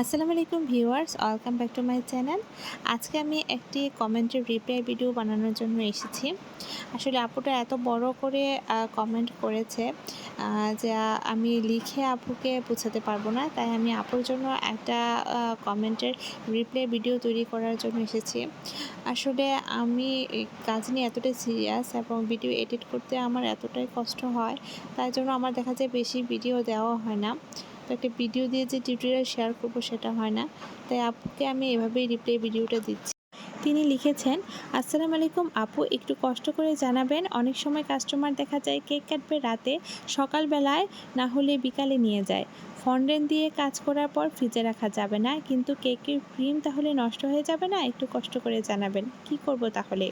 আসসালামু আলাইকুম viewers, welcome back to my channel. আজকে আমি একটি কমেন্টের রিপ্লাই ভিডিও বানানোর জন্য এসেছি। আসলে আপুটা এত বড় করে কমেন্ট করেছে যে আমি লিখে আপুকে বোঝাতে পারব না, তাই আমি আপুর জন্য একটা কমেন্টের রিপ্লাই ভিডিও তৈরি করার জন্য এসেছি। আসলে আমি কাজ নিয়ে এতটাই সিরিয়াস এবং ভিডিও এডিট করতে আমার এতটাই কষ্ট হয়, তাই জন্য আমার দেখা যায় বেশি ভিডিও দেওয়া হয় না। তো একটা ভিডিও দিয়ে যে টিউটোরিয়াল শেয়ার করব সেটা হয় না। তাই আপুকে আমি এভাবেই রিপ্লাই ভিডিওটা দিচ্ছি। তিনি লিখেছেন, আসসালামু আলাইকুম আপু, একটু কষ্ট করে জানাবেন। অনেক সময় কাস্টমার দেখা যায় কেক কাটবে রাতে, সকালবেলায় না হলে বিকালে নিয়ে যায়। ফন্ডেন দিয়ে কাজ করার পর ফ্রিজে রাখা যাবে না, কিন্তু কেকের ক্রিম তাহলে নষ্ট হয়ে যাবে না? একটু কষ্ট করে জানাবেন। কি করব তাহলে?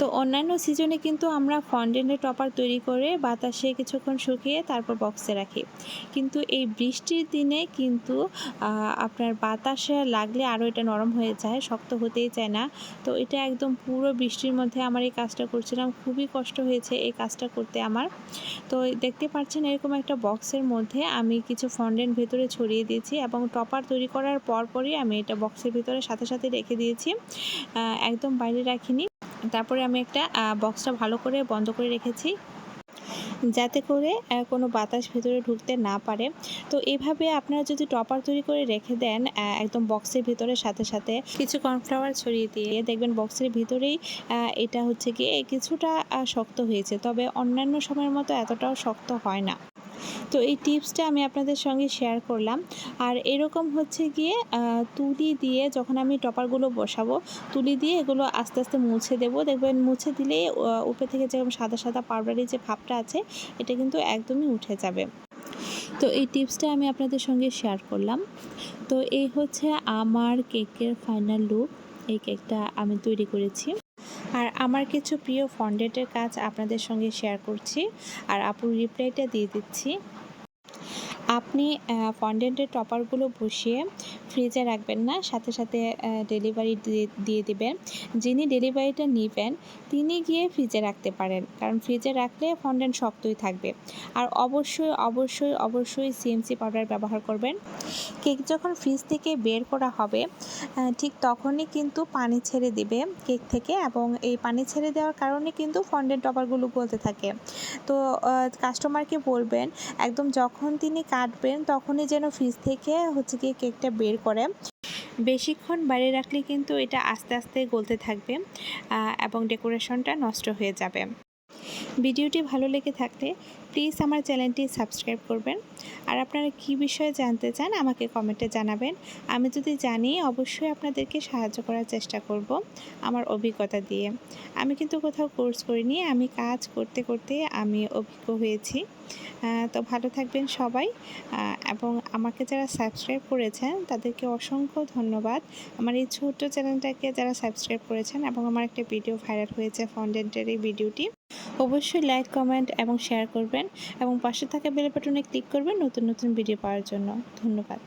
তো অন্যান্য সিজনে কিন্তু আমরা ফন্ডেন্টের টপার তৈরি করে বাতাসে কিছুক্ষণ শুকিয়ে তারপর বক্সে রাখি। কিন্তু এই বৃষ্টির দিনে কিন্তু আপনার বাতাসে লাগলে আরও এটা নরম হয়ে যায়, শক্ত হতেই চায় না। তো এটা একদম পুরো বৃষ্টির মধ্যে আমার এই কাজটা করছিলাম, খুবই কষ্ট হয়েছে এই কাজটা করতে আমার। তো দেখতে পাচ্ছেন এরকম একটা বক্সের মধ্যে আমি কিছু ফন্ডেন্ট ভেতরে ছড়িয়ে দিয়েছি এবং টপার তৈরি করার পরপরই আমি এটা বক্সের ভিতরে সাথে সাথে রেখে দিয়েছি। একদম বাইরে রাখিনি। তারপরে আমি একটা বক্সটা ভালো করে বন্ধ করে রেখেছি। যাতে করে কোনো বাতাস ভেতরে ঢুকতে না পারে। তো এভাবে আপনারা যদি টপার তৈরি করে রেখে দেন একদম বক্সের ভিতরে সাথে সাথে কিছু কর্নফ্লাওয়ার ছড়িয়ে দিয়ে দেখবেন বক্সের ভিতরেই এটা হচ্ছে কি কিছুটা শক্ত হয়েছে। তবে অন্যান্য সময়ের মতো এতটাও শক্ত হয় না। তো এই টিপসটা আমি আপনাদের সঙ্গে শেয়ার করলাম। আর এরকম হচ্ছে গিয়ে তুলি দিয়ে যখন আমি টপারগুলো বসাবো, তুলি দিয়ে এগুলো আস্তে আস্তে মুছে দেবো। দেখবেন মুছে দিলে উপরে থেকে যেরকম সাদা সাদা পাউডারি যে ভাবটা আছে, এটা কিন্তু একদমই উঠে যাবে। তো এই টিপসটা আমি আপনাদের সঙ্গে শেয়ার করলাম। তো এই হচ্ছে আমার কেকের ফাইনাল লুক। এই কেকটা আমি তৈরি করেছি। আর আমার কিছু প্রিয় ফন্ডেটের কাজ আপনাদের সঙ্গে শেয়ার করছি আর আপুর রিপ্লাইটা দিয়ে দিচ্ছি। আপনি ফন্ডেন্টের টপারগুলো বসিয়ে ফ্রিজে রাখবেন না, সাথে সাথে ডেলিভারি দিয়ে দিবেন। যিনি ডেলিভারিটা নেবেন, তিনি গিয়ে ফ্রিজে রাখতে পারেন। কারণ ফ্রিজে রাখলে ফন্ডেন্ট শক্তই থাকবে। আর অবশ্যই অবশ্যই অবশ্যই সিএমসি পাউডার ব্যবহার করবেন। কেক যখন ফ্রিজ থেকে বের করা হবে ঠিক তখনই কিন্তু পানি ছেড়ে দিবে কেক থেকে এবং এই পানি ছেড়ে দেওয়ার কারণে কিন্তু ফন্ডেন্ট টপারগুলো গলতে থাকে। তো কাস্টমারকে বলবেন, একদম যখন তিনি কাটবেন, তখনই যেন ফ্রিজ থেকে হচ্ছে গিয়ে কেকটা বের করে বেশিক্ষণ বাইরে রাখলে কিন্তু এটা আস্তে আস্তে গলতে থাকবে এবং ডেকোরেশনটা নষ্ট হয়ে যাবে। ভিডিওটি ভালো লেগে থাকলে প্লিজ আমার চ্যানেলটি সাবস্ক্রাইব করবেন। আর আপনারা কী বিষয়ে জানতে চান আমাকে কমেন্টে জানাবেন। আমি যদি জানি, অবশ্যই আপনাদেরকে সাহায্য করার চেষ্টা করব আমার অভিজ্ঞতা দিয়ে। আমি কিন্তু কোথাও কোর্স করিনি, আমি কাজ করতে করতে আমি অভিজ্ঞ হয়েছি। তো ভালো থাকবেন সবাই। এবং আমাকে যারা সাবস্ক্রাইব করেছেন, তাদেরকে অসংখ্য ধন্যবাদ। আমার এই ছোট্ট চ্যানেলটাকে যারা সাবস্ক্রাইব করেছেন এবং আমার একটা ভিডিও ভাইরাল হয়েছে ফন্ডেন্টের এই ভিডিওটি, অবশ্যই লাইক কমেন্ট এবং শেয়ার করবেন। এবং পাশে থাকা বেল ক্লিক করবেন নতুন নতুন ভিডিও পাওয়ার জন্য। ধন্যবাদ।